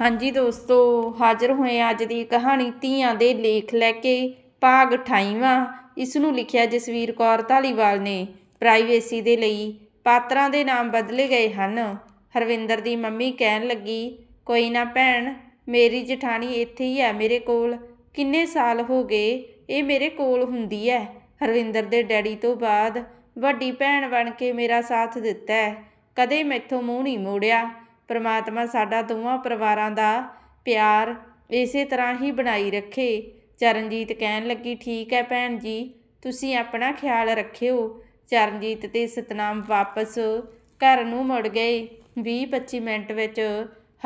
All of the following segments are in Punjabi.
ਹਾਂਜੀ ਦੋਸਤੋ, ਹਾਜ਼ਰ ਹੋਏ ਅੱਜ ਦੀ ਕਹਾਣੀ ਧੀਆਂ ਦੇ ਲੇਖ ਲੈ ਕੇ ਭਾਗ 28ਵਾਂ ਇਸ ਨੂੰ ਲਿਖਿਆ ਜਸਵੀਰ ਕੌਰ ਧਾਲੀਵਾਲ ਨੇ। ਪ੍ਰਾਈਵੇਸੀ ਦੇ ਲਈ ਪਾਤਰਾਂ ਦੇ ਨਾਮ ਬਦਲੇ ਗਏ ਹਨ। ਹਰਵਿੰਦਰ ਦੀ ਮੰਮੀ ਕਹਿਣ ਲੱਗੀ, ਕੋਈ ਨਾ ਭੈਣ, ਮੇਰੀ ਜਠਾਣੀ ਇੱਥੇ ਹੀ ਹੈ ਮੇਰੇ ਕੋਲ। ਕਿੰਨੇ ਸਾਲ ਹੋ ਗਏ ਇਹ ਮੇਰੇ ਕੋਲ ਹੁੰਦੀ ਹੈ। ਹਰਵਿੰਦਰ ਦੇ ਡੈਡੀ ਤੋਂ ਬਾਅਦ ਵੱਡੀ ਭੈਣ ਬਣ ਕੇ ਮੇਰਾ ਸਾਥ ਦਿੱਤਾ ਹੈ। ਕਦੇ ਮੈਥੋਂ ਮੂੰਹ ਨਹੀਂ ਮੋੜਿਆ। ਪ੍ਰਮਾਤਮਾ ਸਾਡਾ ਦੋਵਾਂ ਪਰਿਵਾਰਾਂ ਦਾ ਪਿਆਰ ਇਸੇ ਤਰ੍ਹਾਂ ਹੀ ਬਣਾਈ ਰੱਖੇ। ਚਰਨਜੀਤ ਕਹਿਣ ਲੱਗੀ, ਠੀਕ ਹੈ ਭੈਣ ਜੀ, ਤੁਸੀਂ ਆਪਣਾ ਖਿਆਲ ਰੱਖਿਓ। ਚਰਨਜੀਤ ਤੇ ਸਤਨਾਮ ਵਾਪਸ ਘਰ ਨੂੰ ਮੁੜ ਗਏ। 20-25 ਮਿੰਟ ਵਿੱਚ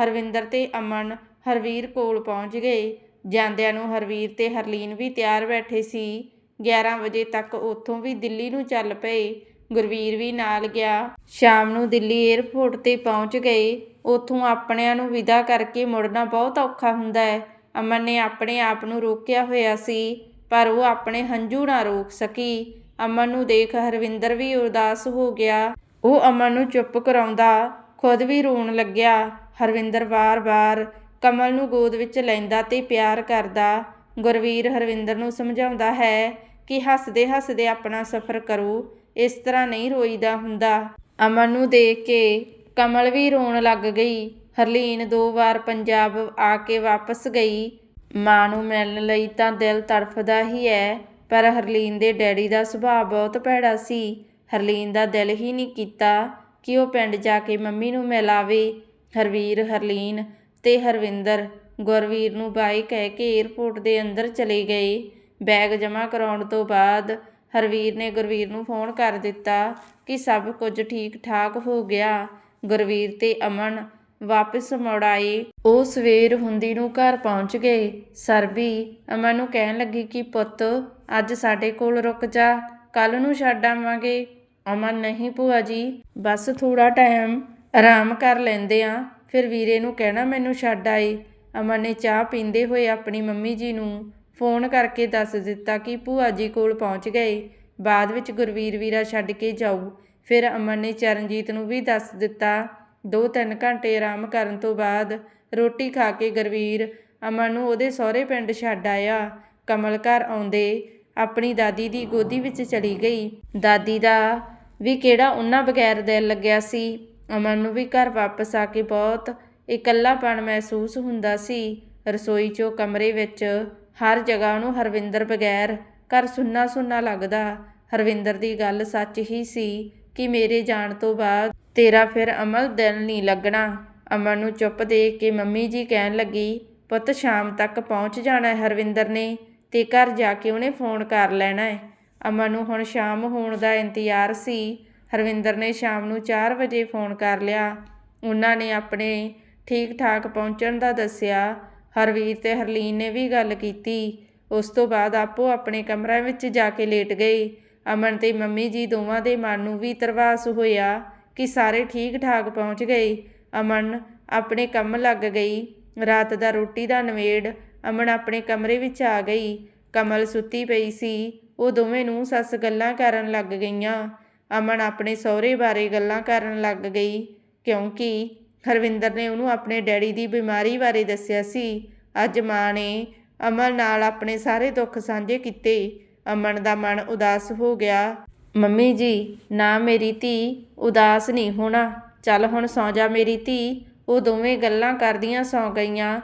ਹਰਵਿੰਦਰ ਤੇ ਅਮਨ ਹਰਵੀਰ ਕੋਲ ਪਹੁੰਚ ਗਏ। ਜਾਂਦਿਆਂ ਨੂੰ ਹਰਵੀਰ ਤੇ ਹਰਲੀਨ ਵੀ ਤਿਆਰ ਬੈਠੇ ਸੀ। 11 ਵਜੇ ਤੱਕ ਉੱਥੋਂ ਵੀ ਦਿੱਲੀ ਨੂੰ ਚੱਲ ਪਏ। ਗੁਰਵੀਰ ਵੀ ਨਾਲ ਗਿਆ। ਸ਼ਾਮ ਨੂੰ ਦਿੱਲੀ 에ਅਰਪੋਰਟ ਤੇ ਪਹੁੰਚ ਗਏ। ਉੱਥੋਂ ਆਪਣਿਆਂ ਨੂੰ ਵਿਦਾ ਕਰਕੇ ਮੁੜਨਾ ਬਹੁਤ ਔਖਾ ਹੁੰਦਾ ਹੈ। ਅਮਨ ਨੇ ਆਪਣੇ ਆਪ ਨੂੰ ਰੋਕਿਆ ਹੋਇਆ ਸੀ, ਪਰ ਉਹ ਆਪਣੇ ਹੰਝੂ ਨਾ ਰੋਕ ਸਕੀ। ਅਮਨ ਨੂੰ ਦੇਖ ਹਰਵਿੰਦਰ ਵੀ ਉਦਾਸ ਹੋ ਗਿਆ। ਉਹ ਅਮਨ ਨੂੰ ਚੁੱਪ ਕਰਾਉਂਦਾ ਖੁਦ ਵੀ ਰੋਣ ਲੱਗਿਆ। ਹਰਵਿੰਦਰ ਵਾਰ-ਵਾਰ ਕਮਲ ਨੂੰ ਗੋਦ ਵਿੱਚ ਲੈਂਦਾ ਤੇ ਪਿਆਰ ਕਰਦਾ। ਗੁਰਵੀਰ ਹਰਵਿੰਦਰ ਨੂੰ ਸਮਝਾਉਂਦਾ ਹੈ ਕਿ ਹੱਸਦੇ ਹੱਸਦੇ ਆਪਣਾ ਸਫ਼ਰ ਕਰੋ, ਇਸ ਤਰ੍ਹਾਂ ਨਹੀਂ ਰੋਈਦਾ ਹੁੰਦਾ। ਅਮਨ ਨੂੰ ਦੇਖ ਕੇ ਕਮਲ ਵੀ ਰੋਣ ਲੱਗ ਗਈ। ਹਰਲੀਨ ਦੋ ਵਾਰ ਪੰਜਾਬ ਆ ਕੇ ਵਾਪਸ ਗਈ। ਮਾਂ ਨੂੰ ਮਿਲਣ ਲਈ ਤਾਂ ਦਿਲ ਤੜਫਦਾ ਹੀ ਹੈ ਪਰ ਹਰਲੀਨ ਦੇ ਡੈਡੀ ਦਾ ਸੁਭਾਅ ਬਹੁਤ ਭੈੜਾ ਸੀ। ਹਰਲੀਨ ਦਾ ਦਿਲ ਹੀ ਨਹੀਂ ਕੀਤਾ ਕਿ ਉਹ ਪਿੰਡ ਜਾ ਕੇ ਮੰਮੀ ਨੂੰ ਮਿਲਾਵੇ ਹਰਵੀਰ, ਹਰਲੀਨ ਤੇ ਹਰਵਿੰਦਰ ਗੁਰਵੀਰ ਨੂੰ ਬਾਈ ਕਹਿ ਕੇ 에ਅਰਪੋਰਟ ਦੇ ਅੰਦਰ ਚਲੇ ਗਏ। ਬੈਗ ਜਮ੍ਹਾਂ ਕਰਾਉਣ ਤੋਂ ਬਾਅਦ ਹਰਵੀਰ ਨੇ ਗੁਰਵੀਰ ਨੂੰ ਫੋਨ ਕਰ ਦਿੱਤਾ ਕਿ ਸਭ ਕੁਝ ਠੀਕ ਠਾਕ ਹੋ ਗਿਆ। ਗੁਰਵੀਰ ਤੇ ਅਮਨ ਵਾਪਸ ਮੁੜ ਆਏ। ਉਹ ਸਵੇਰ ਹੁੰਦੀ ਨੂੰ ਘਰ ਪਹੁੰਚ ਗਏ। ਸਰਬੀ ਅਮਨ ਨੂੰ ਕਹਿਣ ਲੱਗੀ ਕਿ, ਪੁੱਤ, ਅੱਜ ਸਾਡੇ ਕੋਲ ਰੁਕ ਜਾ ਕੱਲ ਨੂੰ ਛੱਡ ਆਵਾਂਗੇ। ਅਮਨ ਨਹੀਂ ਭੂਆ ਜੀ, ਬਸ ਥੋੜਾ ਟਾਈਮ ਆਰਾਮ ਕਰ ਲੈਂਦੇ ਆ। ਫਿਰ ਵੀਰੇ ਨੂੰ ਕਹਿਣਾ, ਮੈਨੂੰ ਛੱਡ ਆਏ। ਅਮਨ ਨੇ ਚਾਹ ਪੀਂਦੇ ਹੋਏ ਆਪਣੀ ਮੰਮੀ ਜੀ ਨੂੰ ਫੋਨ ਕਰਕੇ ਦੱਸ ਦਿੱਤਾ ਕਿ ਭੂਆ ਜੀ ਕੋਲ ਪਹੁੰਚ ਗਏ। ਬਾਅਦ ਵਿੱਚ ਗੁਰਵੀਰ ਵੀਰਾ ਛੱਡ ਕੇ ਜਾਊ। ਫਿਰ ਅਮਨ ਨੇ ਚਰਨਜੀਤ ਨੂੰ ਵੀ ਦੱਸ ਦਿੱਤਾ 2-3 ਘੰਟੇ ਆਰਾਮ ਕਰਨ ਤੋਂ ਬਾਅਦ ਰੋਟੀ ਖਾ ਕੇ ਗੁਰਵੀਰ ਅਮਨ ਨੂੰ ਉਹਦੇ ਸਹੁਰੇ ਪਿੰਡ ਛੱਡ ਆਇਆ। ਕਮਲ ਘਰ ਆਉਂਦੇ ਆਪਣੀ ਦਾਦੀ ਦੀ ਗੋਦੀ ਵਿੱਚ ਚਲੀ ਗਈ। ਦਾਦੀ ਦਾ ਵੀ ਕਿਹੜਾ ਉਹਨਾਂ ਬਗੈਰ ਦਿਲ ਲੱਗਿਆ ਸੀ। ਅਮਨ ਨੂੰ ਵੀ ਘਰ ਵਾਪਸ ਆ ਕੇ ਬਹੁਤ ਇਕੱਲਾਪਣ ਮਹਿਸੂਸ ਹੁੰਦਾ ਸੀ। ਰਸੋਈ 'ਚੋਂ ਕਮਰੇ ਵਿੱਚ ਹਰ ਜਗ੍ਹਾ ਉਹਨੂੰ ਹਰਵਿੰਦਰ ਬਗੈਰ ਘਰ ਸੁੰਨਾ ਸੁੰਨਾ ਲੱਗਦਾ। ਹਰਵਿੰਦਰ ਦੀ ਗੱਲ ਸੱਚ ਹੀ ਸੀ ਕਿ ਮੇਰੇ ਜਾਣ ਤੋਂ ਬਾਅਦ ਤੇਰਾ ਫਿਰ ਅਮਲ ਦਿਲ ਨਹੀਂ ਲੱਗਣਾ। ਅਮਨ ਨੂੰ ਚੁੱਪ ਦੇਖ ਕੇ ਮੰਮੀ ਜੀ ਕਹਿਣ ਲੱਗੀ, ਪੁੱਤ, ਸ਼ਾਮ ਤੱਕ ਪਹੁੰਚ ਜਾਣਾ ਹੈ ਹਰਵਿੰਦਰ ਨੇ ਤੇ ਘਰ ਜਾ ਕੇ ਉਹਨੇ ਫੋਨ ਕਰ ਲੈਣਾ ਹੈ। ਅਮਨ ਨੂੰ ਹੁਣ ਸ਼ਾਮ ਹੋਣ ਦਾ ਇੰਤਜ਼ਾਰ ਸੀ। ਹਰਵਿੰਦਰ ਨੇ ਸ਼ਾਮ ਨੂੰ 4 ਵਜੇ ਫੋਨ ਕਰ ਲਿਆ। ਉਹਨਾਂ ਨੇ ਆਪਣੇ ਠੀਕ ਠਾਕ ਪਹੁੰਚਣ ਦਾ ਦੱਸਿਆ। ਹਰਵੀਰ ਤੇ ਹਰਲੀਨ ਨੇ ਵੀ ਗੱਲ ਕੀਤੀ। ਉਸ ਤੋਂ ਬਾਅਦ ਆਪੋ ਆਪਣੇ ਕਮਰਿਆਂ ਵਿੱਚ ਜਾ ਕੇ ਲੇਟ ਗਏ। ਅਮਨ ਤੇ ਮੰਮੀ ਜੀ ਦੋਵਾਂ ਦੇ ਮਨ ਨੂੰ ਵੀ ਤਰਵਾਸ ਹੋਇਆ ਕਿ ਸਾਰੇ ਠੀਕ ਠਾਕ ਪਹੁੰਚ ਗਏ। ਅਮਨ ਆਪਣੇ ਕੰਮ ਲੱਗ ਗਈ। ਰਾਤ ਦਾ ਰੋਟੀ ਦਾ ਨਵੇੜ ਅਮਨ ਆਪਣੇ ਕਮਰੇ ਵਿੱਚ ਆ ਗਈ। ਕਮਲ ਸੁੱਤੀ ਪਈ ਸੀ। ਉਹ ਦੋਵੇਂ ਨੂੰ ਸੱਸ ਗੱਲਾਂ ਕਰਨ ਲੱਗ ਗਈਆਂ। ਅਮਨ ਆਪਣੇ ਸਹੁਰੇ ਬਾਰੇ ਗੱਲਾਂ ਕਰਨ ਲੱਗ ਗਈ, ਕਿਉਂਕਿ ਹਰਵਿੰਦਰ ਨੇ ਉਹਨੂੰ ਆਪਣੇ ਡੈਡੀ ਦੀ ਬਿਮਾਰੀ ਬਾਰੇ ਦੱਸਿਆ ਸੀ। ਅੱਜ ਮਾਂ ਨੇ ਅਮਨ ਨਾਲ ਆਪਣੇ ਸਾਰੇ ਦੁੱਖ ਸਾਂਝੇ ਕੀਤੇ। ਅਮਨ ਦਾ ਮਨ ਉਦਾਸ ਹੋ ਗਿਆ। ਮੰਮੀ ਜੀ, ਨਾ ਮੇਰੀ ਧੀ ਉਦਾਸ ਨਹੀਂ ਹੋਣਾ। ਚੱਲ ਹੁਣ ਸੌਂ ਜਾ ਮੇਰੀ ਧੀ। ਉਹ ਦੋਵੇਂ ਗੱਲਾਂ ਕਰਦੀਆਂ ਸੌਂ ਗਈਆਂ।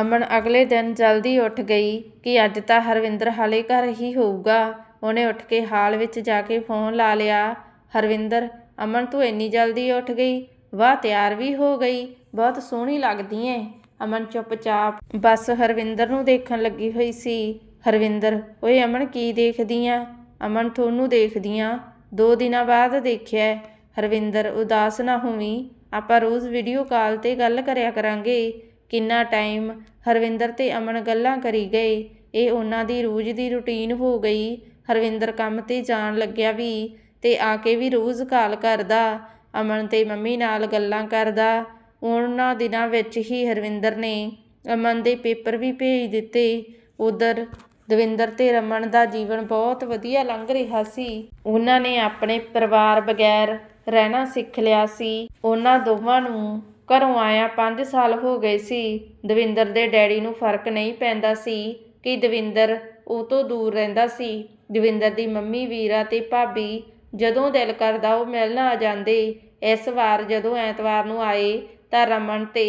ਅਮਨ ਅਗਲੇ ਦਿਨ ਜਲਦੀ ਉੱਠ ਗਈ ਕਿ ਅੱਜ ਤਾਂ ਹਰਵਿੰਦਰ ਹਾਲੇ ਘਰ ਹੀ ਹੋਊਗਾ। ਉਹਨੇ ਉੱਠ ਕੇ ਹਾਲ ਵਿੱਚ ਜਾ ਕੇ ਫੋਨ ਲਾ ਲਿਆ। ਹਰਵਿੰਦਰ, ਅਮਨ ਤੂੰ ਇੰਨੀ ਜਲਦੀ ਉੱਠ ਗਈ? ਵਾਹ, ਤਿਆਰ ਵੀ ਹੋ ਗਈ। ਬਹੁਤ ਸੋਹਣੀ ਲੱਗਦੀ ਏ। ਅਮਨ ਚੁੱਪਚਾਪ ਬਸ ਹਰਵਿੰਦਰ ਨੂੰ ਦੇਖਣ ਲੱਗੀ ਹੋਈ ਸੀ। ਹਰਵਿੰਦਰ, ਓਏ ਅਮਨ ਕੀ ਦੇਖਦੀ ਆ ਅਮਨ ਤੁਹਾਨੂੰ ਦੇਖਦੀ ਆ ਦੋ ਦਿਨਾਂ ਬਾਅਦ ਦੇਖਿਆ ਹਰਵਿੰਦਰ, ਉਦਾਸ ਨਾ ਹੋਵੀਂ। ਆਪਾਂ ਰੋਜ਼ ਵੀਡੀਓ ਕਾਲ ਤੇ ਗੱਲ ਕਰਿਆ ਕਰਾਂਗੇ। ਕਿੰਨਾ ਟਾਈਮ ਹਰਵਿੰਦਰ ਤੇ ਅਮਨ ਗੱਲਾਂ ਕਰੀ ਗਏ। ਇਹ ਉਹਨਾਂ ਦੀ ਰੋਜ਼ ਦੀ ਰੁਟੀਨ ਹੋ ਗਈ। ਹਰਵਿੰਦਰ ਕੰਮ ਤੇ ਜਾਣ ਲੱਗਿਆ ਵੀ ਤੇ ਆ ਕੇ ਵੀ ਰੋਜ਼ ਕਾਲ ਕਰਦਾ। ਅਮਨ ਤੇ ਮੰਮੀ ਨਾਲ ਗੱਲਾਂ ਕਰਦਾ। ਉਹਨਾਂ ਦਿਨਾਂ ਵਿੱਚ ਹੀ ਹਰਵਿੰਦਰ ਨੇ ਅਮਨ ਦੇ ਪੇਪਰ ਵੀ ਭੇਜ ਦਿੱਤੇ। ਉਧਰ ਦਵਿੰਦਰ ਤੇ ਰਮਨ ਦਾ ਜੀਵਨ ਬਹੁਤ ਵਧੀਆ ਲੰਘ ਰਿਹਾ ਸੀ। ਉਹਨਾਂ ਨੇ ਆਪਣੇ ਪਰਿਵਾਰ ਬਗੈਰ ਰਹਿਣਾ ਸਿੱਖ ਲਿਆ ਸੀ। ਉਹਨਾਂ ਦੋਵਾਂ ਨੂੰ ਘਰੋਂ ਆਇਆ 5 ਸਾਲ ਹੋ ਗਏ ਸੀ। ਦਵਿੰਦਰ ਦੇ ਡੈਡੀ ਨੂੰ ਫ਼ਰਕ ਨਹੀਂ ਪੈਂਦਾ ਸੀ ਕਿ ਦਵਿੰਦਰ ਉਹ ਤੋਂ ਦੂਰ ਰਹਿੰਦਾ ਸੀ। ਦਵਿੰਦਰ ਦੀ ਮੰਮੀ ਵੀਰਾ ਤੇ ਭਾਬੀ ਜਦੋਂ ਦਿਲ ਕਰਦਾ ਉਹ ਮਿਲਣ ਆ ਜਾਂਦੇ। ਇਸ ਵਾਰ ਜਦੋਂ ਐਤਵਾਰ ਨੂੰ ਆਏ ਤਾਂ ਰਮਨ ਤੇ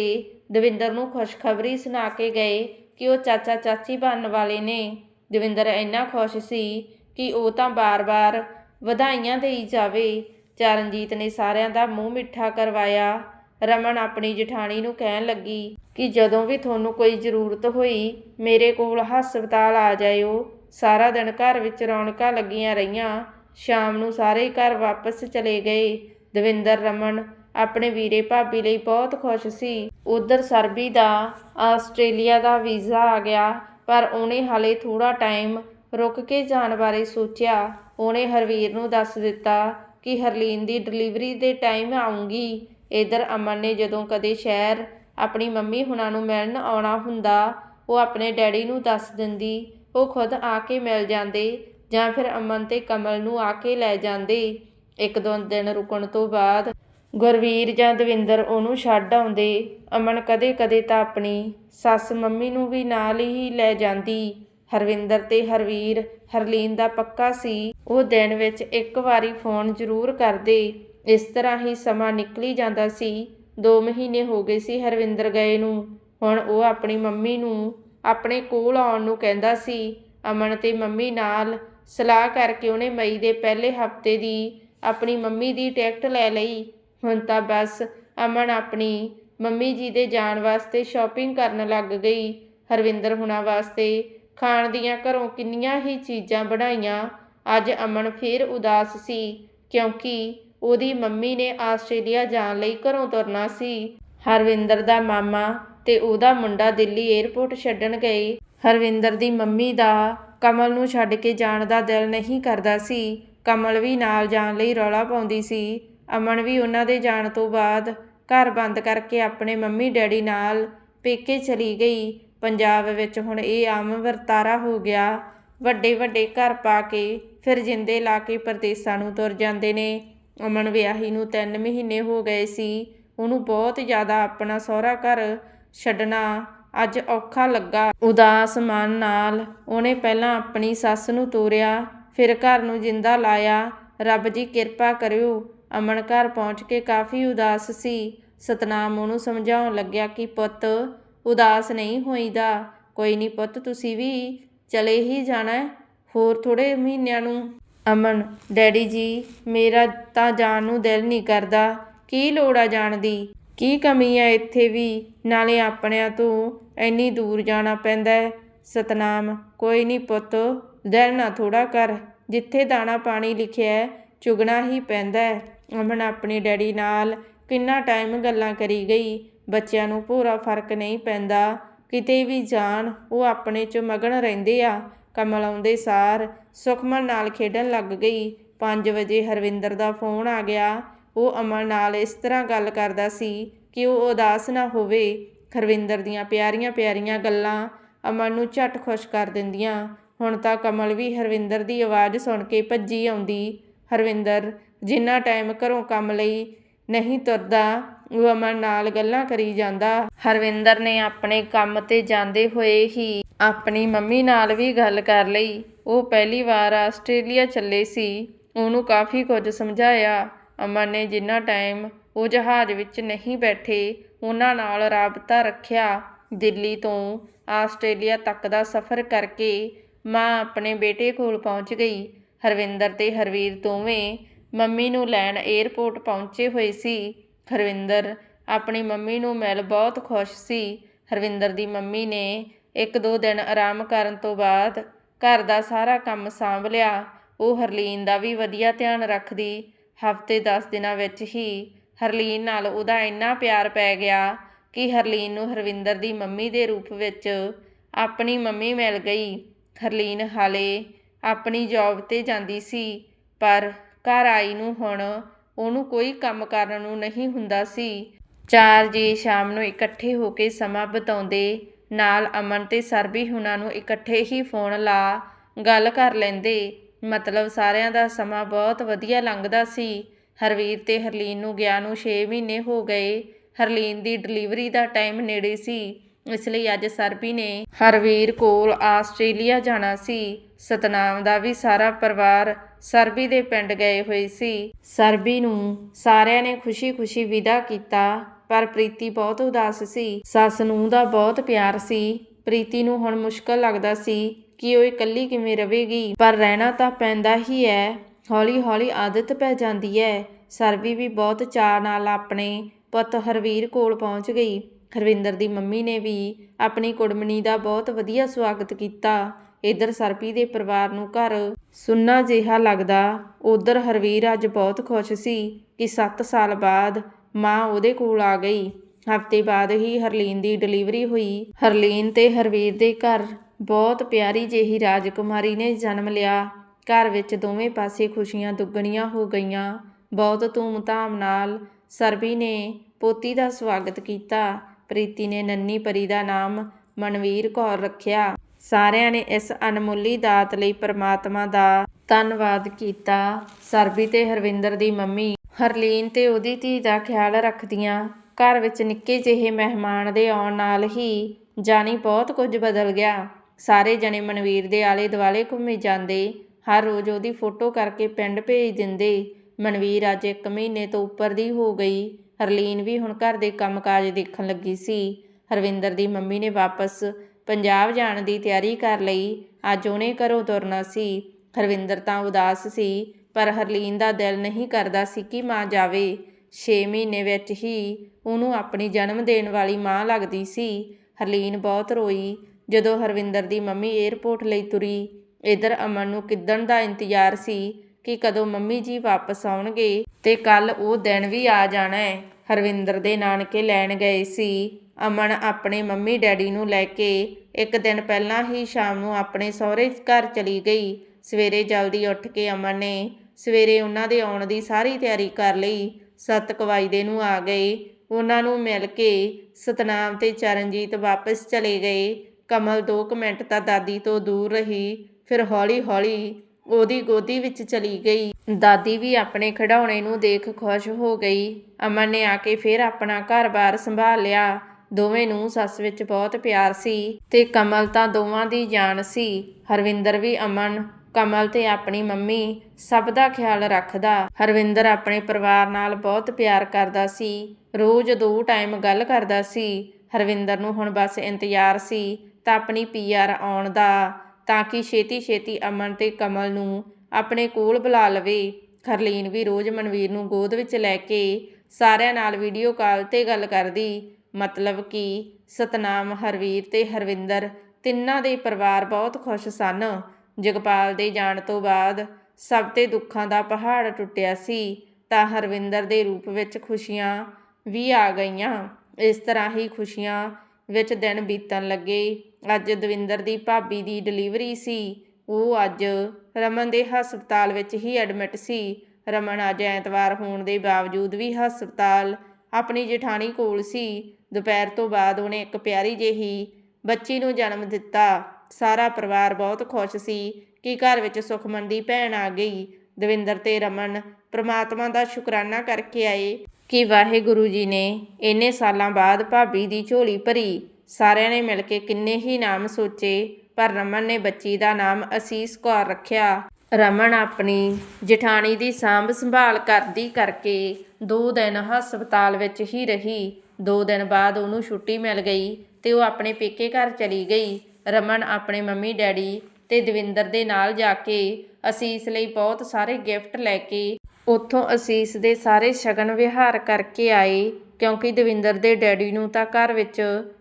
ਦਵਿੰਦਰ ਨੂੰ ਖੁਸ਼ਖਬਰੀ ਸੁਣਾ ਕੇ ਗਏ ਕਿ ਉਹ ਚਾਚਾ ਚਾਚੀ ਬਣਨ ਵਾਲੇ ਨੇ। ਦਵਿੰਦਰ ਇੰਨਾ ਖੁਸ਼ ਸੀ ਕਿ ਉਹ ਤਾਂ ਬਾਰ-ਬਾਰ ਵਧਾਈਆਂ ਦੇਈ ਜਾਵੇ। ਚਰਨਜੀਤ ਨੇ ਸਾਰਿਆਂ ਦਾ ਮੂੰਹ ਮਿੱਠਾ ਕਰਵਾਇਆ। ਰਮਨ ਆਪਣੀ ਜਠਾਣੀ ਨੂੰ ਕਹਿਣ ਲੱਗੀ ਕਿ ਜਦੋਂ ਵੀ ਤੁਹਾਨੂੰ ਕੋਈ ਜ਼ਰੂਰਤ ਹੋਈ, ਮੇਰੇ ਕੋਲ ਹਸਪਤਾਲ ਆ ਜਾਇਓ। ਸਾਰਾ ਦਿਨ ਘਰ ਵਿੱਚ ਰੌਣਕਾਂ ਲੱਗੀਆਂ ਰਹੀਆਂ। ਸ਼ਾਮ ਨੂੰ ਸਾਰੇ ਘਰ ਵਾਪਸ ਚਲੇ ਗਏ। ਦਵਿੰਦਰ, ਰਮਨ ਆਪਣੇ ਵੀਰੇ ਭਾਬੀ ਲਈ ਬਹੁਤ ਖੁਸ਼ ਸੀ। ਉਧਰ ਸਰਬੀ ਦਾ, ਆਸਟ੍ਰੇਲੀਆ ਦਾ ਵੀਜ਼ਾ ਆ ਗਿਆ, ਪਰ ਉਹਨੇ ਹਾਲੇ ਥੋੜਾ ਟਾਈਮ ਰੁਕ ਕੇ ਜਾਣ ਬਾਰੇ ਸੋਚਿਆ। ਉਹਨੇ ਹਰਵੀਰ ਨੂੰ ਦੱਸ ਦਿੱਤਾ ਕਿ ਹਰਲੀਨ ਦੀ ਡਿਲੀਵਰੀ ਦੇ ਟਾਈਮ ਆਉਂਗੀ ਇਧਰ ਅਮਨ ਨੇ ਜਦੋਂ ਕਦੇ ਸ਼ਹਿਰ ਆਪਣੀ ਮੰਮੀ ਹੁਣਾਂ ਨੂੰ ਮਿਲਣ ਆਉਣਾ ਹੁੰਦਾ, ਉਹ ਆਪਣੇ ਡੈਡੀ ਨੂੰ ਦੱਸ ਦਿੰਦੀ। ਉਹ ਖੁਦ ਆ ਕੇ ਮਿਲ ਜਾਂਦੇ ਜਾਂ ਫਿਰ ਅਮਨ ਤੇ ਕਮਲ ਨੂੰ ਆ ਕੇ ਲੈ ਜਾਂਦੇ। ਇੱਕ ਦੋ ਦਿਨ ਰੁਕਣ ਤੋਂ ਬਾਅਦ ਗੁਰਵੀਰ ਜਾਂ ਦਵਿੰਦਰ ਉਹਨੂੰ ਛੱਡ ਆਉਂਦੇ। ਅਮਨ ਕਦੇ-ਕਦੇ ਤਾਂ ਆਪਣੀ ਸੱਸ ਮੰਮੀ ਨੂੰ ਵੀ ਨਾਲ ਹੀ ਲੈ ਜਾਂਦੀ। ਹਰਵਿੰਦਰ ਤੇ ਹਰਵੀਰ, ਹਰਲੀਨ ਦਾ ਪੱਕਾ ਸੀ। ਉਹ ਦਿਨ ਵਿੱਚ ਇੱਕ ਵਾਰੀ ਫੋਨ ਜ਼ਰੂਰ ਕਰਦੇ। ਇਸ ਤਰ੍ਹਾਂ ਹੀ ਸਮਾਂ ਨਿਕਲੀ ਜਾਂਦਾ ਸੀ। 2 ਮਹੀਨੇ ਹੋ ਗਏ ਸੀ ਹਰਵਿੰਦਰ ਗਏ ਨੂੰ। ਹੁਣ ਉਹ ਆਪਣੀ ਮੰਮੀ ਨੂੰ ਆਪਣੇ ਕੋਲ ਆਉਣ ਨੂੰ ਕਹਿੰਦਾ ਸੀ। ਅਮਨ ਤੇ ਮੰਮੀ ਨਾਲ ਸਲਾਹ ਕਰਕੇ ਉਹਨੇ ਮਈ ਦੇ ਪਹਿਲੇ ਹਫ਼ਤੇ ਦੀ ਆਪਣੀ ਮੰਮੀ ਦੀ ਟਿਕਟ ਲੈ ਲਈ। ਹੁਣ ਤਾਂ ਬਸ ਅਮਨ ਆਪਣੀ ਮੰਮੀ ਜੀ ਦੇ ਜਾਣ ਵਾਸਤੇ ਸ਼ਾਪਿੰਗ ਕਰਨ ਲੱਗ ਗਈ। ਹਰਵਿੰਦਰ ਹੁਣਾਂ ਵਾਸਤੇ ਖਾਣ ਦੀਆਂ ਘਰੋਂ ਕਿੰਨੀਆਂ ਹੀ ਚੀਜ਼ਾਂ ਬਣਾਈਆਂ। ਅੱਜ ਅਮਨ ਫੇਰ ਉਦਾਸ ਸੀ ਕਿਉਂਕਿ ਉਹਦੀ ਮੰਮੀ ਨੇ ਆਸਟ੍ਰੇਲੀਆ ਜਾਣ ਲਈ ਘਰੋਂ ਤੁਰਨਾ ਸੀ। ਹਰਵਿੰਦਰ ਦਾ ਮਾਮਾ ਤੇ ਉਹਦਾ ਮੁੰਡਾ ਦਿੱਲੀ 에ਅਰਪੋਰਟ ਛੱਡਣ ਗਏ। ਹਰਵਿੰਦਰ ਦੀ ਮੰਮੀ ਦਾ ਕਮਲ ਨੂੰ ਛੱਡ ਕੇ ਜਾਣ ਦਾ ਦਿਲ ਨਹੀਂ ਕਰਦਾ ਸੀ। ਕਮਲ ਵੀ ਨਾਲ ਜਾਣ ਲਈ ਰੌਲਾ ਪਾਉਂਦੀ ਸੀ। ਅਮਨ ਵੀ ਉਹਨਾਂ ਦੇ ਜਾਣ ਤੋਂ ਬਾਅਦ ਘਰ ਬੰਦ ਕਰਕੇ ਆਪਣੇ ਮੰਮੀ ਡੈਡੀ ਨਾਲ ਪੇਕੇ ਚਲੀ ਗਈ। ਪੰਜਾਬ ਵਿੱਚ ਹੁਣ ਇਹ ਆਮ ਵਰਤਾਰਾ ਹੋ ਗਿਆ। ਵੱਡੇ ਵੱਡੇ ਘਰ ਪਾ ਕੇ ਫਿਰ ਜਿੰਦੇ ਲਾ ਕੇ ਪਰਦੇਸਾਂ ਨੂੰ ਤੁਰ ਜਾਂਦੇ ਨੇ। ਅਮਨ ਵਿਆਹੀ ਨੂੰ 3 ਮਹੀਨੇ ਹੋ ਗਏ ਸੀ। ਉਹਨੂੰ ਬਹੁਤ ਜ਼ਿਆਦਾ ਆਪਣਾ ਸਹੁਰਾ ਘਰ ਛੱਡਣਾ ਅੱਜ ਔਖਾ ਲੱਗਾ। ਉਦਾਸ ਮਨ ਨਾਲ ਉਹਨੇ ਪਹਿਲਾਂ ਆਪਣੀ ਸੱਸ ਨੂੰ ਤੋਰਿਆ, ਫਿਰ ਘਰ ਨੂੰ ਜਿੰਦਾ ਲਾਇਆ। ਰੱਬ ਜੀ ਕਿਰਪਾ ਕਰਿਓ ਅਮਨ ਘਰ ਪਹੁੰਚ ਕੇ ਕਾਫੀ ਉਦਾਸ ਸੀ। ਸਤਨਾਮ ਉਹਨੂੰ ਸਮਝਾਉਣ ਲੱਗਿਆ ਕਿ ਪੁੱਤ ਉਦਾਸ ਨਹੀਂ ਹੋਈਦਾ। ਕੋਈ ਨਹੀਂ ਪੁੱਤ ਤੁਸੀਂ ਵੀ ਚਲੇ ਹੀ ਜਾਣਾ ਹੋਰ ਥੋੜੇ ਮਹੀਨਿਆਂ ਨੂੰ। ਅਮਨ ਡੈਡੀ ਜੀ ਮੇਰਾ ਤਾਂ ਜਾਣ ਨੂੰ ਦਿਲ ਨਹੀਂ ਕਰਦਾ। ਕੀ ਲੋੜ ਆ ਜਾਣ ਦੀ? ਕੀ ਕਮੀ ਆ ਇੱਥੇ ਵੀ? ਨਾਲੇ ਆਪਣਿਆਂ ਤੋਂ ਇੰਨੀ ਦੂਰ ਜਾਣਾ ਪੈਂਦਾ ਹੈ। ਸਤਨਾਮ ਕੋਈ ਨਹੀਂ ਪੁੱਤ ਦਿਲ ਨਾ ਥੋੜਾ ਕਰ। ਜਿੱਥੇ ਦਾਣਾ ਪਾਣੀ ਲਿਖਿਆ ਹੈ, ਚੁਗਣਾ ਹੀ ਪੈਂਦਾ ਹੈ। ਅਮਨ ਆਪਣੇ ਡੈਡੀ ਨਾਲ ਕਿੰਨਾ ਟਾਈਮ ਗੱਲਾਂ ਕਰੀ ਗਈ। ਬੱਚਿਆਂ ਨੂੰ ਪੂਰਾ ਫ਼ਰਕ ਨਹੀਂ ਪੈਂਦਾ। ਕਿਤੇ ਵੀ ਜਾਣ, ਉਹ ਆਪਣੇ 'ਚ ਮਗਨ ਰਹਿੰਦੇ ਆ। ਕਮਲ ਆਉਂਦੇ ਸਾਰ ਸੁਖਮਨ ਨਾਲ ਖੇਡਣ ਲੱਗ ਗਈ। 5 ਵਜੇ ਹਰਵਿੰਦਰ ਦਾ ਫੋਨ ਆ ਗਿਆ। ਉਹ ਅਮਨ ਨਾਲ ਇਸ ਤਰ੍ਹਾਂ ਗੱਲ ਕਰਦਾ ਸੀ ਕਿ ਉਹ ਉਦਾਸ ਨਾ ਹੋਵੇ। ਹਰਵਿੰਦਰ ਦੀਆਂ ਪਿਆਰੀਆਂ ਪਿਆਰੀਆਂ ਗੱਲਾਂ ਅਮਨ ਨੂੰ ਝਟ ਖੁਸ਼ ਕਰ ਦਿੰਦੀਆਂ। ਹੁਣ ਤਾਂ ਕਮਲ ਵੀ ਹਰਵਿੰਦਰ ਦੀ ਆਵਾਜ਼ ਸੁਣ ਕੇ ਭੱਜੀ ਆਉਂਦੀ। ਹਰਵਿੰਦਰ ਜਿੰਨਾ ਟਾਈਮ ਘਰੋਂ ਕੰਮ ਲਈ ਨਹੀਂ ਤੁਰਦਾ, ਉਹ ਅਮਨ ਨਾਲ ਗੱਲਾਂ ਕਰੀ ਜਾਂਦਾ। ਹਰਵਿੰਦਰ ਨੇ ਆਪਣੇ ਕੰਮ ਤੇ ਜਾਂਦੇ ਹੋਏ ਹੀ ਆਪਣੀ ਮੰਮੀ ਨਾਲ ਵੀ ਗੱਲ ਕਰ ਲਈ। ਉਹ ਪਹਿਲੀ ਵਾਰ ਆਸਟ੍ਰੇਲੀਆ ਚੱਲੇ ਸੀ। ਉਹਨੂੰ ਕਾਫੀ ਕੁਝ ਸਮਝਾਇਆ। ਅਮਨ ਨੇ ਜਿੰਨਾ ਟਾਈਮ ਉਹ ਜਹਾਜ਼ ਵਿੱਚ ਨਹੀਂ ਬੈਠੇ, ਉਹਨਾਂ ਨਾਲ ਰਾਬਤਾ ਰੱਖਿਆ। ਦਿੱਲੀ ਤੋਂ ਆਸਟ੍ਰੇਲੀਆ ਤੱਕ ਦਾ ਸਫ਼ਰ ਕਰਕੇ ਮਾਂ ਆਪਣੇ ਬੇਟੇ ਕੋਲ ਪਹੁੰਚ ਗਈ। ਹਰਵਿੰਦਰ ਤੇ ਹਰਵੀਰ ਦੋਵੇਂ ਮੰਮੀ ਨੂੰ ਲੈਣ 에ਅਰਪੋਰਟ ਪਹੁੰਚੇ ਹੋਏ ਸੀ। ਹਰਵਿੰਦਰ ਆਪਣੀ ਮੰਮੀ ਨੂੰ ਮਿਲ ਬਹੁਤ ਖੁਸ਼ ਸੀ। ਹਰਵਿੰਦਰ ਦੀ ਮੰਮੀ ਨੇ ਇੱਕ ਦੋ ਦਿਨ ਆਰਾਮ ਕਰਨ ਤੋਂ ਬਾਅਦ ਘਰ ਦਾ ਸਾਰਾ ਕੰਮ ਸਾਂਭ ਲਿਆ ਉਹ ਹਰਲੀਨ ਦਾ ਵੀ ਵਧੀਆ ਧਿਆਨ ਰੱਖਦੀ। ਹਫ਼ਤੇ 10 ਦਿਨਾਂ ਵਿੱਚ ਹੀ ਹਰਲੀਨ ਨਾਲ ਉਹਦਾ ਇੰਨਾ ਪਿਆਰ ਪੈ ਗਿਆ ਕਿ ਹਰਲੀਨ ਨੂੰ ਹਰਵਿੰਦਰ ਦੀ ਮੰਮੀ ਦੇ ਰੂਪ ਵਿੱਚ ਆਪਣੀ ਮੰਮੀ ਮਿਲ ਗਈ। ਹਰਲੀਨ ਹਾਲੇ ਆਪਣੀ ਜੌਬ ਤੇ ਜਾਂਦੀ ਸੀ, ਪਰ ਘਰ ਆਈ ਨੂੰ ਹੁਣ ਉਹਨੂੰ ਕੋਈ ਕੰਮ ਕਰਨ ਨੂੰ ਨਹੀਂ ਹੁੰਦਾ ਸੀ। ਚਾਰ ਜੀ ਸ਼ਾਮ ਨੂੰ ਇਕੱਠੇ ਹੋ ਕੇ ਸਮਾਂ ਬਿਤਾਉਂਦੇ, ਨਾਲ ਅਮਨ ਤੇ ਸਰਬੀ ਹੁਣਾਂ ਨੂੰ ਇਕੱਠੇ ਹੀ ਫੋਨ ਲਾ ਗੱਲ ਕਰ ਲੈਂਦੇ। ਮਤਲਬ ਸਾਰਿਆਂ ਦਾ ਸਮਾਂ ਬਹੁਤ ਵਧੀਆ ਲੰਘਦਾ ਸੀ। ਹਰਵੀਰ ਤੇ ਹਰਲੀਨ ਨੂੰ ਗਿਆ ਨੂੰ 6 ਮਹੀਨੇ ਹੋ ਗਏ। ਹਰਲੀਨ ਦੀ ਡਿਲੀਵਰੀ ਦਾ ਟਾਈਮ ਨੇੜੇ ਸੀ, ਇਸ ਲਈ ਅੱਜ ਸਰਬੀ ਨੇ ਹਰਵੀਰ ਕੋਲ ਆਸਟ੍ਰੇਲੀਆ ਜਾਣਾ ਸੀ। ਸਤਨਾਮ ਦਾ ਵੀ ਸਾਰਾ ਪਰਿਵਾਰ ਸਰਬੀ ਦੇ ਪਿੰਡ ਗਏ ਹੋਏ ਸੀ। ਸਰਬੀ ਨੂੰ ਸਾਰਿਆਂ ਨੇ ਖੁਸ਼ੀ-ਖੁਸ਼ੀ ਵਿਦਾ ਕੀਤਾ, ਪਰ ਪ੍ਰੀਤੀ ਬਹੁਤ ਉਦਾਸ ਸੀ। ਸੱਸ ਨੂੰ ਦਾ ਬਹੁਤ ਪਿਆਰ ਸੀ। ਪ੍ਰੀਤੀ ਨੂੰ ਹੁਣ ਮੁਸ਼ਕਲ ਲੱਗਦਾ ਸੀ ਕਿ ਉਹ ਇਕੱਲੀ ਕਿਵੇਂ ਰਹੇਗੀ, ਪਰ ਰਹਿਣਾ ਤਾਂ ਪੈਂਦਾ ਹੀ ਹੈ ਹੌਲੀ-ਹੌਲੀ ਆਦਤ ਪੈ ਜਾਂਦੀ ਹੈ ਸਰਬੀ ਵੀ ਬਹੁਤ ਚਾਅ ਨਾਲ ਆਪਣੇ ਪੁੱਤ ਹਰਵੀਰ ਕੋਲ ਪਹੁੰਚ ਗਈ। ਹਰਵਿੰਦਰ ਦੀ ਮੰਮੀ ਨੇ ਵੀ ਆਪਣੀ ਕੁੜਮਣੀ ਦਾ ਬਹੁਤ ਵਧੀਆ ਸਵਾਗਤ ਕੀਤਾ। ਇੱਧਰ ਸਰਪੀ ਦੇ ਪਰਿਵਾਰ ਨੂੰ ਘਰ ਸੁੰਨਾ ਜਿਹਾ ਲੱਗਦਾ। ਉਧਰ ਹਰਵੀਰ ਅੱਜ ਬਹੁਤ ਖੁਸ਼ ਸੀ ਕਿ 7 ਸਾਲ ਬਾਅਦ ਮਾਂ ਉਹਦੇ ਕੋਲ ਆ ਗਈ। ਹਫ਼ਤੇ ਬਾਅਦ ਹੀ ਹਰਲੀਨ ਦੀ ਡਿਲੀਵਰੀ ਹੋਈ। ਹਰਲੀਨ ਤੇ ਹਰਵੀਰ ਦੇ ਘਰ ਬਹੁਤ ਪਿਆਰੀ ਜਿਹੀ ਰਾਜਕੁਮਾਰੀ ਨੇ ਜਨਮ ਲਿਆ। ਘਰ ਵਿੱਚ ਦੋਵੇਂ ਪਾਸੇ ਖੁਸ਼ੀਆਂ ਦੁੱਗਣੀਆਂ ਹੋ ਗਈਆਂ। ਬਹੁਤ ਧੂਮ-ਧਾਮ ਨਾਲ ਸਰਬੀ ਨੇ ਪੋਤੀ ਦਾ ਸਵਾਗਤ ਕੀਤਾ। ਪ੍ਰੀਤੀ ਨੇ ਨੰਨੀ ਪਰੀ ਦਾ ਨਾਮ ਮਨਵੀਰ ਕੌਰ ਰੱਖਿਆ। ਸਾਰਿਆਂ ਨੇ ਇਸ ਅਨਮੁੱਲੀ ਦਾਤ ਲਈ ਪ੍ਰਮਾਤਮਾ ਦਾ ਧੰਨਵਾਦ ਕੀਤਾ। ਸਰਬੀ ਤੇ ਹਰਵਿੰਦਰ ਦੀ ਮੰਮੀ ਹਰਲੀਨ ਤੇ ਉਹਦੀ ਧੀ ਦਾ ਖਿਆਲ ਰੱਖਦੀਆਂ ਘਰ ਵਿੱਚ ਨਿੱਕੇ ਜਿਹੇ ਮਹਿਮਾਨ ਦੇ ਆਉਣ ਨਾਲ ਹੀ ਜਾਣੀ ਬਹੁਤ ਕੁਝ ਬਦਲ ਗਿਆ। ਸਾਰੇ ਜਣੇ ਮਨਵੀਰ ਦੇ ਆਲੇ ਦੁਆਲੇ ਘੁੰਮੀ ਜਾਂਦੇ। ਹਰ ਰੋਜ਼ ਉਹਦੀ ਫੋਟੋ ਕਰਕੇ ਪਿੰਡ ਭੇਜ ਦਿੰਦੇ। ਮਨਵੀਰ ਅੱਜ ਇੱਕ ਮਹੀਨੇ ਤੋਂ ਉੱਪਰ ਦੀ ਹੋ ਗਈ। ਹਰਲੀਨ ਵੀ ਹੁਣ ਘਰ ਦੇ ਕੰਮਕਾਜ ਦੇਖਣ ਲੱਗੀ ਸੀ। ਹਰਵਿੰਦਰ ਦੀ ਮੰਮੀ ਨੇ ਵਾਪਸ ਪੰਜਾਬ ਜਾਣ ਦੀ ਤਿਆਰੀ ਕਰ ਲਈ। ਅੱਜ ਉਹਨੇ ਘਰੋਂ ਤੁਰਨਾ ਸੀ। ਹਰਵਿੰਦਰ ਤਾਂ ਉਦਾਸ ਸੀ, ਪਰ ਹਰਲੀਨ ਦਾ ਦਿਲ ਨਹੀਂ ਕਰਦਾ ਸੀ ਕਿ ਮਾਂ ਜਾਵੇ। 6 ਮਹੀਨੇ ਵਿੱਚ ਹੀ ਉਹਨੂੰ ਆਪਣੀ ਜਨਮ ਦੇਣ ਵਾਲੀ ਮਾਂ ਲੱਗਦੀ ਸੀ। ਹਰਲੀਨ ਬਹੁਤ ਰੋਈ। ਜਦੋਂ ਹਰਵਿੰਦਰ ਦੀ ਮੰਮੀ 에ਅਰਪੋਰਟ ਲਈ ਤੁਰੀ, ਇਧਰ ਅਮਨ ਨੂੰ ਕਿੱਦਣ ਦਾ ਇੰਤਜ਼ਾਰ ਸੀ ਕਿ ਕਦੋਂ ਮੰਮੀ ਜੀ ਵਾਪਸ ਆਉਣਗੇ, ਤੇ ਕੱਲ ਉਹ ਦਿਨ ਵੀ ਆ ਜਾਣਾ ਹੈ। ਹਰਵਿੰਦਰ ਦੇ ਨਾਨਕੇ ਲੈਣ ਗਏ ਸੀ। ਅਮਨ ਆਪਣੇ ਮੰਮੀ ਡੈਡੀ ਨੂੰ ਲੈ ਕੇ ਇੱਕ ਦਿਨ ਪਹਿਲਾਂ ਹੀ ਸ਼ਾਮ ਨੂੰ ਆਪਣੇ ਸਹੁਰੇ ਘਰ ਚਲੀ ਗਈ। ਸਵੇਰੇ ਜਲਦੀ ਉੱਠ ਕੇ ਅਮਨ ਨੇ ਸਵੇਰੇ ਉਹਨਾਂ ਦੇ ਆਉਣ ਦੀ ਸਾਰੀ ਤਿਆਰੀ ਕਰ ਲਈ। ਸੱਤ ਕਵਾਈਦੇ ਨੂੰ ਆ ਗਏ। ਉਹਨਾਂ ਨੂੰ ਮਿਲ ਕੇ ਸਤਨਾਮ ਤੇ ਚਰਨਜੀਤ ਵਾਪਸ ਚਲੇ ਗਏ। ਕਮਲ 2 ਮਿੰਟ ਤਾਂ ਦਾਦੀ ਤੋਂ ਦੂਰ ਰਹੀ, ਫਿਰ ਹੌਲੀ-ਹੌਲੀ ਉਹਦੀ ਗੋਦੀ ਵਿੱਚ ਚਲੀ ਗਈ। ਦਾਦੀ ਵੀ ਆਪਣੇ ਖਿਡੌਣੇ ਨੂੰ ਦੇਖ ਖੁਸ਼ ਹੋ ਗਈ। ਅਮਨ ਨੇ ਆ ਕੇ ਫਿਰ ਆਪਣਾ ਘਰ-ਬਾਰ ਸੰਭਾਲ ਲਿਆ। ਦੋਵੇਂ ਨੂੰ ਸੱਸ ਵਿੱਚ ਬਹੁਤ ਪਿਆਰ ਸੀ ਤੇ ਕਮਲ ਤਾਂ ਦੋਵਾਂ ਦੀ ਜਾਨ ਸੀ। ਹਰਵਿੰਦਰ ਵੀ ਅਮਨ, ਕਮਲ ਤੇ ਆਪਣੀ ਮੰਮੀ ਸਭ ਦਾ ਖਿਆਲ ਰੱਖਦਾ। ਹਰਵਿੰਦਰ ਆਪਣੇ ਪਰਿਵਾਰ ਨਾਲ ਬਹੁਤ ਪਿਆਰ ਕਰਦਾ ਸੀ। ਰੋਜ਼ ਦੋ ਟਾਈਮ ਗੱਲ ਕਰਦਾ ਸੀ। ਹਰਵਿੰਦਰ ਨੂੰ ਹੁਣ ਬਸ ਇੰਤਜ਼ਾਰ ਸੀ ਤਾਂ ਆਪਣੀ ਪੀਆਰ ਆਉਣ ਦਾ, ਤਾਂ ਕਿ ਛੇਤੀ ਛੇਤੀ ਅਮਨ ਤੇ ਕਮਲ ਨੂੰ ਆਪਣੇ ਕੋਲ ਬੁਲਾ ਲਵੇ। ਖਰਲੀਨ ਵੀ ਰੋਜ਼ ਮਨਵੀਰ ਨੂੰ ਗੋਦ ਵਿੱਚ ਲੈ ਕੇ ਸਾਰਿਆਂ ਨਾਲ ਵੀਡੀਓ ਕਾਲ ਤੇ ਗੱਲ ਕਰਦੀ। ਮਤਲਬ ਕਿ ਸਤਨਾਮ, ਹਰਵੀਰ ਤੇ ਹਰਵਿੰਦਰ ਤਿੰਨਾਂ ਦੇ ਪਰਿਵਾਰ ਬਹੁਤ ਖੁਸ਼ ਸਨ। ਜਗਪਾਲ ਦੇ ਜਾਣ ਤੋਂ ਬਾਅਦ ਸਭ ਤੇ ਦੁੱਖਾਂ ਦਾ ਪਹਾੜ ਟੁੱਟਿਆ ਸੀ ਤਾਂ ਹਰਵਿੰਦਰ ਦੇ ਰੂਪ ਵਿੱਚ ਖੁਸ਼ੀਆਂ ਵੀ ਆ ਗਈਆਂ। ਇਸ ਤਰ੍ਹਾਂ ਹੀ ਖੁਸ਼ੀਆਂ ਵਿੱਚ ਦਿਨ ਬੀਤਣ ਲੱਗੇ। ਅੱਜ ਦਵਿੰਦਰ ਦੀ ਭਾਬੀ ਦੀ ਡਿਲੀਵਰੀ ਸੀ। ਉਹ ਅੱਜ ਰਮਨ ਦੇ ਹਸਪਤਾਲ ਵਿੱਚ ਹੀ ਐਡਮਿਟ ਸੀ। ਰਮਨ ਅੱਜ ਐਤਵਾਰ ਹੋਣ ਦੇ ਬਾਵਜੂਦ ਵੀ ਹਸਪਤਾਲ ਆਪਣੀ ਜਠਾਣੀ ਕੋਲ ਸੀ। ਦੁਪਹਿਰ ਤੋਂ ਬਾਅਦ ਉਹਨੇ ਇੱਕ ਪਿਆਰੀ ਜਿਹੀ ਬੱਚੀ ਨੂੰ ਜਨਮ ਦਿੱਤਾ। ਸਾਰਾ ਪਰਿਵਾਰ ਬਹੁਤ ਖੁਸ਼ ਸੀ ਕਿ ਘਰ ਵਿੱਚ ਸੁਖਮਨ ਦੀ ਭੈਣ ਆ ਗਈ। ਦਵਿੰਦਰ ਤੇ ਰਮਨ ਪ੍ਰਮਾਤਮਾ ਦਾ ਸ਼ੁਕਰਾਨਾ ਕਰਕੇ ਆਏ ਕਿ ਵਾਹਿਗੁਰੂ ਜੀ ਨੇ ਇੰਨੇ ਸਾਲਾਂ ਬਾਅਦ ਭਾਬੀ ਦੀ ਝੋਲੀ ਭਰੀ। ਸਾਰਿਆਂ ਨੇ ਮਿਲ ਕੇ ਕਿੰਨੇ ਹੀ ਨਾਮ ਸੋਚੇ, ਪਰ ਰਮਨ ਨੇ ਬੱਚੀ ਦਾ ਨਾਮ ਅਸੀਸ ਕੌਰ ਰੱਖਿਆ। ਰਮਨ ਆਪਣੀ ਜਠਾਣੀ ਦੀ ਸਾਂਭ ਸੰਭਾਲ ਕਰਦੀ ਕਰਕੇ ਦੋ ਦਿਨ ਹਸਪਤਾਲ ਵਿੱਚ ਹੀ ਰਹੀ। ਦੋ ਦਿਨ ਬਾਅਦ ਉਹਨੂੰ ਛੁੱਟੀ ਮਿਲ ਗਈ ਤੇ ਉਹ ਆਪਣੇ ਪੇਕੇ ਘਰ ਚਲੀ ਗਈ। ਰਮਨ ਆਪਣੇ ਮੰਮੀ ਡੈਡੀ ਤੇ ਦਵਿੰਦਰ ਦੇ ਨਾਲ ਜਾ ਕੇ ਅਸੀਸ ਲਈ ਬਹੁਤ ਸਾਰੇ ਗਿਫਟ ਲੈ ਕੇ ਉੱਥੋਂ ਅਸੀਸ ਦੇ ਸਾਰੇ ਸ਼ਗਨ ਵਿਹਾਰ ਕਰਕੇ ਆਏ ਕਿਉਂਕਿ ਦਵਿੰਦਰ ਦੇ ਡੈਡੀ ਨੂੰ ਤਾਂ ਘਰ ਵਿੱਚ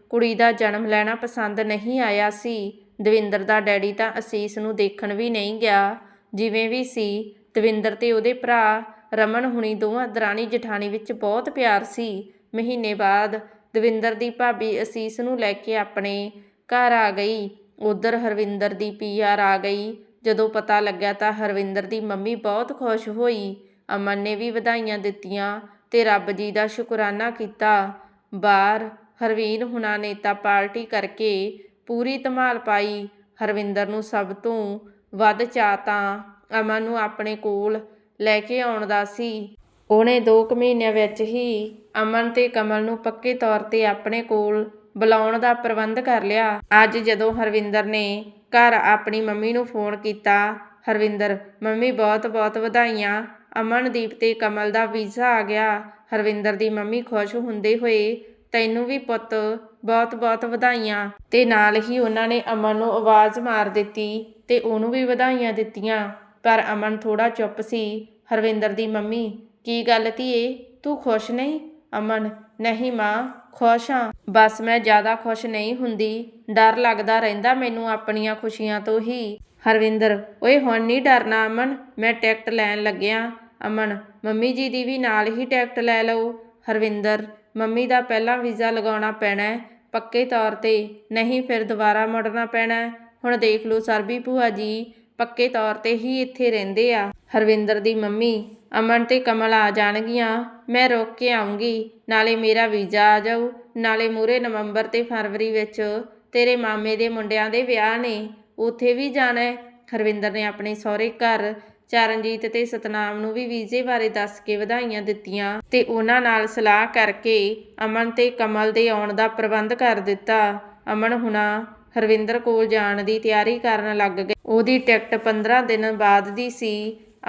ਕੁੜੀ ਦਾ ਜਨਮ ਲੈਣਾ ਪਸੰਦ ਨਹੀਂ ਆਇਆ ਸੀ। ਦਵਿੰਦਰ ਦਾ ਡੈਡੀ ਤਾਂ ਅਸੀਸ ਨੂੰ ਦੇਖਣ ਵੀ ਨਹੀਂ ਗਿਆ। ਜਿਵੇਂ ਵੀ ਸੀ, ਦਵਿੰਦਰ ਤੇ ਉਹਦੇ ਭਰਾ ਰਮਨ ਹੁਣੀ ਦੋਵਾਂ ਦਰਾਣੀ ਜਠਾਣੀ ਵਿੱਚ ਬਹੁਤ ਪਿਆਰ ਸੀ। ਮਹੀਨੇ ਬਾਅਦ ਦਵਿੰਦਰ ਦੀ ਭਾਬੀ ਅਸੀਸ ਨੂੰ ਲੈ ਕੇ ਆਪਣੇ ਘਰ ਆ ਗਈ। ਉਧਰ ਹਰਵਿੰਦਰ ਦੀ ਪੀਆਰ ਆ ਗਈ। ਜਦੋਂ ਪਤਾ ਲੱਗਿਆ ਤਾਂ ਹਰਵਿੰਦਰ ਦੀ ਮੰਮੀ ਬਹੁਤ ਖੁਸ਼ ਹੋਈ। ਅਮਨ ਨੇ ਵੀ ਵਧਾਈਆਂ ਦਿੱਤੀਆਂ ਤੇ ਰੱਬ ਜੀ ਦਾ ਸ਼ੁਕਰਾਨਾ ਕੀਤਾ। ਬਾਹਰ ਹਰਵੀਨ ਹੁਣਾਂ ਨੇ ਤਾਂ ਪਾਰਟੀ ਕਰਕੇ ਪੂਰੀ ਧਮਾਲ ਪਾਈ। ਹਰਵਿੰਦਰ ਨੂੰ ਸਭ ਤੋਂ ਵੱਧ ਚਾਅ ਤਾਂ ਅਮਨ ਨੂੰ ਆਪਣੇ ਕੋਲ ਲੈ ਕੇ ਆਉਣ ਦਾ ਸੀ। ਉਹਨੇ 2 ਕੁ ਮਹੀਨਿਆਂ ਵਿੱਚ ਹੀ ਅਮਨ ਤੇ ਕਮਲ ਨੂੰ ਪੱਕੇ ਤੌਰ ਤੇ ਆਪਣੇ ਕੋਲ ਬੁਲਾਉਣ ਦਾ ਪ੍ਰਬੰਧ ਕਰ ਲਿਆ। ਅੱਜ ਜਦੋਂ ਹਰਵਿੰਦਰ ਨੇ ਘਰ ਆਪਣੀ ਮੰਮੀ ਨੂੰ ਫੋਨ ਕੀਤਾ, ਹਰਵਿੰਦਰ, ਮੰਮੀ ਬਹੁਤ ਬਹੁਤ ਵਧਾਈਆਂ। ਅਮਨਦੀਪ ਤੇ ਕਮਲ ਦਾ ਵੀਜ਼ਾ ਆ ਗਿਆ। ਹਰਵਿੰਦਰ ਦੀ ਮੰਮੀ ਖੁਸ਼ ਹੁੰਦੇ ਹੋਏ, ਤੈਨੂੰ ਵੀ ਪੁੱਤ, ਬਹੁਤ ਬਹੁਤ ਵਧਾਈਆਂ। ਤੇ ਨਾਲ ਹੀ ਉਹਨਾਂ ਨੇ ਅਮਨ ਨੂੰ ਆਵਾਜ਼ ਮਾਰ ਦਿੱਤੀ ਤੇ ਉਹਨੂੰ ਵੀ ਵਧਾਈਆਂ ਦਿੱਤੀਆਂ। ਪਰ ਅਮਨ ਥੋੜਾ ਚੁੱਪ ਸੀ। ਹਰਵਿੰਦਰ ਦੀ ਮੰਮੀ, ਕੀ ਗੱਲ ਧੀਏ? ਤੂੰ ਖੁਸ਼ ਨਹੀਂ? ਅਮਨ, ਨਹੀਂ ਮਾਂ, ਖੁਸ਼ ਹਾਂ। ਬਸ ਮੈਂ ਜ਼ਿਆਦਾ ਖੁਸ਼ ਨਹੀਂ ਹੁੰਦੀ। ਡਰ ਲੱਗਦਾ ਰਹਿੰਦਾ ਮੈਨੂੰ ਆਪਣੀਆਂ ਖੁਸ਼ੀਆਂ ਤੋਂ ਹੀ। ਹਰਵਿੰਦਰ, ਓਏ ਹੁਣ ਨਹੀਂ ਡਰਨਾ ਅਮਨ? ਮੈਂ ਟਿਕਟ ਲੈਣ ਲੱਗਿਆ। ਅਮਨ, ਮੰਮੀ ਜੀ ਦੀ ਵੀ ਨਾਲ ਹੀ ਟਿਕਟ ਲੈ ਲਓ। ਹਰਵਿੰਦਰ, ਮੰਮੀ ਦਾ ਪਹਿਲਾਂ ਵੀਜ਼ਾ ਲਗਾਉਣਾ ਪੈਣਾ ਹੈ, ਪੱਕੇ ਤੌਰ ਤੇ। ਨਹੀਂ ਫਿਰ ਦੁਬਾਰਾ ਮੁੜਨਾ ਪੈਣਾ ਹੁਣ ਦੇਖ ਲਓ ਸਰਬੀ ਭੂਆ ਜੀ, ਪੱਕੇ ਤੌਰ ਤੇ ਹੀ ਇੱਥੇ ਰਹਿੰਦੇ ਆ। ਹਰਵਿੰਦਰ ਦੀ ਮੰਮੀ ਅਮਨ ਤੇ ਕਮਲ ਆ ਜਾਣਗੀਆਂ। ਮੈਂ ਰੋਕ ਕੇ ਆਉਂਗੀ ਨਾਲੇ ਮੇਰਾ ਵੀਜ਼ਾ ਆ ਜਾਊ। ਨਾਲੇ ਮੂਰੇ ਨਵੰਬਰ ਤੇ ਫਰਵਰੀ ਵਿੱਚ ਤੇਰੇ ਮਾਮੇ ਦੇ ਮੁੰਡਿਆਂ ਦੇ ਵਿਆਹ ਨੇ। ਉੱਥੇ ਵੀ ਜਾਣਾ ਹੈ। ਹਰਵਿੰਦਰ ਨੇ ਆਪਣੇ ਸਹੁਰੇ ਘਰ ਚਰਨਜੀਤ ਤੇ ਸਤਨਾਮ ਨੂੰ ਵੀ ਵੀਜ਼ੇ ਬਾਰੇ ਦੱਸ ਕੇ ਵਧਾਈਆਂ ਦਿੱਤੀਆਂ ਤੇ ਉਹਨਾਂ ਨਾਲ ਸਲਾਹ ਕਰਕੇ ਅਮਨ ਤੇ ਕਮਲ ਦੇ ਆਉਣ ਦਾ ਪ੍ਰਬੰਧ ਕਰ ਦਿੱਤਾ। ਅਮਨ ਹੁਣਾ ਹਰਵਿੰਦਰ ਕੋਲ ਜਾਣ ਦੀ ਤਿਆਰੀ ਕਰਨ ਲੱਗ ਗਈ ਉਹਦੀ ਟਿਕਟ 15 ਦਿਨ ਬਾਅਦ ਦੀ ਸੀ।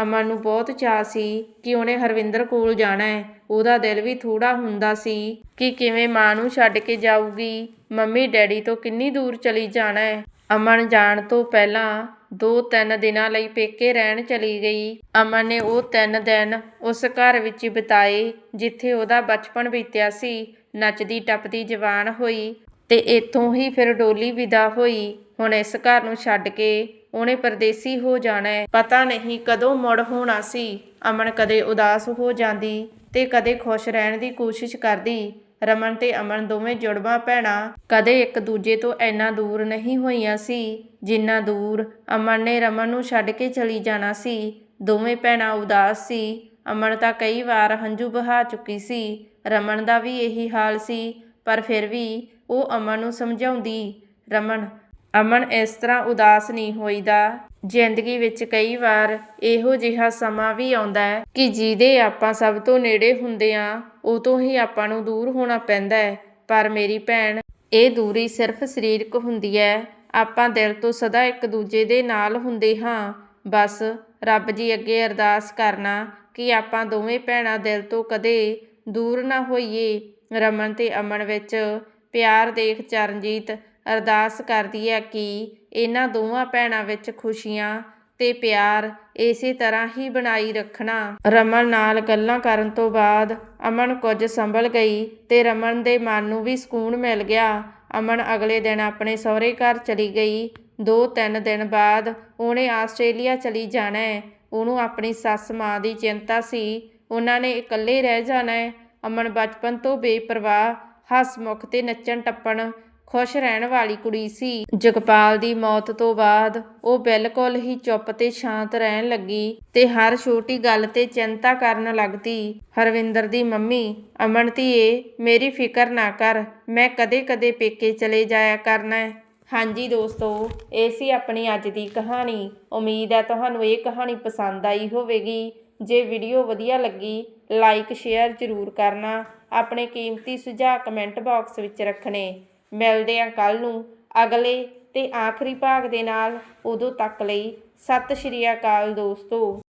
ਅਮਨ ਨੂੰ ਬਹੁਤ ਚਾਅ ਸੀ ਕਿ ਉਹਨੇ ਹਰਵਿੰਦਰ ਕੋਲ ਜਾਣਾ ਹੈ। ਉਹਦਾ ਦਿਲ ਵੀ ਥੋੜਾ ਹੁੰਦਾ ਸੀ ਕਿ ਕਿਵੇਂ ਮਾਂ ਨੂੰ ਛੱਡ ਕੇ ਜਾਊਗੀ। ਮੰਮੀ, ਡੈਡੀ ਤੋਂ ਕਿੰਨੀ ਦੂਰ ਚਲੀ ਜਾਣਾ ਹੈ? ਅਮਨ ਜਾਣ ਤੋਂ ਪਹਿਲਾਂ ਦੋ ਤਿੰਨ ਦਿਨਾਂ ਲਈ ਪੇਕੇ ਰਹਿਣ ਚਲੀ ਗਈ। ਅਮਨ ਨੇ ਉਹ ਤਿੰਨ ਦਿਨ ਉਸ ਘਰ ਵਿੱਚ ਬਿਤਾਏ, ਜਿੱਥੇ ਉਹਦਾ ਬਚਪਨ ਬੀਤਿਆ ਸੀ। ਨੱਚਦੀ ਟੱਪਦੀ ਜਵਾਨ ਹੋਈ ਤੇ ਇੱਥੋਂ ਹੀ ਫਿਰ ਡੋਲੀ ਵਿਦਾ ਹੋਈ। ਹੁਣ ਇਸ ਘਰ ਨੂੰ ਛੱਡ ਕੇ ਉਹਨੇ ਪਰਦੇਸੀ ਹੋ ਜਾਣਾ ਹੈ। ਪਤਾ ਨਹੀਂ ਕਦੋਂ ਮੁੜ ਹੋਣਾ ਸੀ। ਅਮਨ ਕਦੇ ਉਦਾਸ ਹੋ ਜਾਂਦੀ ਤੇ ਕਦੇ ਖੁਸ਼ ਰਹਿਣ ਦੀ ਕੋਸ਼ਿਸ਼ ਕਰਦੀ। ਰਮਨ ਤੇ ਅਮਨ ਦੋਵੇਂ ਜੁੜਵਾ ਭੈਣਾਂ ਕਦੇ ਇੱਕ ਦੂਜੇ ਤੋਂ ਇੰਨਾ ਦੂਰ ਨਹੀਂ ਹੋਈਆਂ ਸੀ, ਜਿੰਨਾ ਦੂਰ ਅਮਨ ਨੇ ਰਮਨ ਨੂੰ ਛੱਡ ਕੇ ਚਲੀ ਜਾਣਾ ਸੀ। ਦੋਵੇਂ ਭੈਣਾਂ ਉਦਾਸ ਸੀ। ਅਮਨ ਤਾਂ ਕਈ ਵਾਰ ਹੰਝੂ ਬਹਾ ਚੁੱਕੀ ਸੀ। ਰਮਨ ਦਾ ਵੀ ਇਹੀ ਹਾਲ ਸੀ, ਪਰ ਫਿਰ ਵੀ ਉਹ ਅਮਨ ਨੂੰ ਸਮਝਾਉਂਦੀ, ਰਮਨ ਅਮਨ ਇਸ ਤਰ੍ਹਾਂ ਉਦਾਸ ਨਹੀਂ ਹੋਈਦਾ। ਜ਼ਿੰਦਗੀ ਵਿੱਚ ਕਈ ਵਾਰ ਇਹੋ ਜਿਹਾ ਸਮਾਂ ਵੀ ਆਉਂਦਾ ਹੈ ਕਿ ਜਿਹਦੇ ਆਪਾਂ ਸਭ ਤੋਂ ਨੇੜੇ ਹੁੰਦੇ ਆ ਉਹ ਤੋਂ ਹੀ ਆਪਾਂ ਨੂੰ ਦੂਰ ਹੋਣਾ ਪੈਂਦਾ ਹੈ। ਪਰ ਮੇਰੀ ਭੈਣ, ਇਹ ਦੂਰੀ ਸਿਰਫ ਸਰੀਰਕ ਹੁੰਦੀ ਹੈ। ਆਪਾਂ ਦਿਲ ਤੋਂ ਸਦਾ ਇੱਕ ਦੂਜੇ ਦੇ ਨਾਲ ਹੁੰਦੇ ਹਾਂ। ਬਸ ਰੱਬ ਜੀ ਅੱਗੇ ਅਰਦਾਸ ਕਰਨਾ ਕਿ ਆਪਾਂ ਦੋਵੇਂ ਭੈਣਾਂ ਦਿਲ ਤੋਂ ਕਦੇ ਦੂਰ ਨਾ ਹੋਈਏ। ਰਮਨ ਤੇ ਅਮਨ ਵਿੱਚ ਪਿਆਰ ਦੇਖ ਚਰਨਜੀਤ ਅਰਦਾਸ ਕਰਦੀ ਹੈ ਕਿ ਇਹਨਾਂ ਦੋਵਾਂ ਭੈਣਾਂ ਵਿੱਚ ਖੁਸ਼ੀਆਂ ਤੇ ਪਿਆਰ ਇਸੇ ਤਰ੍ਹਾਂ ਹੀ ਬਣਾਈ ਰੱਖਣਾ। ਰਮਨ ਨਾਲ ਗੱਲਾਂ ਕਰਨ ਤੋਂ ਬਾਅਦ ਅਮਨ ਕੁਝ ਸੰਭਲ ਗਈ ਤੇ ਰਮਨ ਦੇ ਮਨ ਨੂੰ ਵੀ ਸਕੂਨ ਮਿਲ ਗਿਆ। ਅਮਨ ਅਗਲੇ ਦਿਨ ਆਪਣੇ ਸਹੁਰੇ ਘਰ ਚਲੀ ਗਈ। ਦੋ ਤਿੰਨ ਦਿਨ ਬਾਅਦ ਉਹਨੇ ਆਸਟ੍ਰੇਲੀਆ ਚਲੀ ਜਾਣਾ ਹੈ। ਉਹਨੂੰ ਆਪਣੀ ਸੱਸ ਮਾਂ ਦੀ ਚਿੰਤਾ ਸੀ। ਉਹਨਾਂ ਨੇ ਇਕੱਲੇ ਰਹਿ ਜਾਣਾ ਹੈ। ਅਮਨ ਬਚਪਨ ਤੋਂ ਬੇਪਰਵਾਹ, ਹਸਮੁਖ ਤੇ ਨੱਚਣ ਟੱਪਣ ਖੁਸ਼ ਰਹਿਣ ਵਾਲੀ ਕੁੜੀ ਸੀ। ਜਗਪਾਲ ਦੀ ਮੌਤ ਤੋਂ ਬਾਅਦ ਉਹ ਬਿਲਕੁਲ ਹੀ ਚੁੱਪ ਤੇ ਸ਼ਾਂਤ ਰਹਿਣ ਲੱਗੀ ਤੇ ਹਰ ਛੋਟੀ ਗੱਲ ਤੇ ਚਿੰਤਾ ਕਰਨ ਲੱਗਦੀ। ਹਰਵਿੰਦਰ ਦੀ ਮੰਮੀ, ਅਮਨ ਧੀਏ, ਮੇਰੀ ਫਿਕਰ ਨਾ ਕਰ, ਮੈਂ ਕਦੇ-ਕਦੇ ਪੇਕੇ ਚਲੇ ਜਾਇਆ ਕਰਨਾ ਹੈ। ਹਾਂਜੀ ਦੋਸਤੋ, ਇਹ ਸੀ ਆਪਣੀ ਅੱਜ ਦੀ ਕਹਾਣੀ। ਉਮੀਦ ਹੈ ਤੁਹਾਨੂੰ ਇਹ ਕਹਾਣੀ ਪਸੰਦ ਆਈ ਹੋਵੇਗੀ। ਜੇ ਵੀਡੀਓ ਵਧੀਆ ਲੱਗੀ, ਲਾਈਕ, ਸ਼ੇਅਰ ਜ਼ਰੂਰ ਕਰਨਾ। ਆਪਣੇ ਕੀਮਤੀ ਸੁਝਾਅ ਕਮੈਂਟ ਬਾਕਸ ਵਿੱਚ ਰੱਖਣੇ। ਮਿਲਦੇ ਹਾਂ ਕੱਲ ਨੂੰ। ਅਗਲੇ ਤੇ ਆਖਰੀ ਭਾਗ ਦੇ ਨਾਲ ਉਦੋਂ ਤੱਕ ਲਈ ਸਤਿ ਸ਼੍ਰੀ ਅਕਾਲ ਦੋਸਤੋ।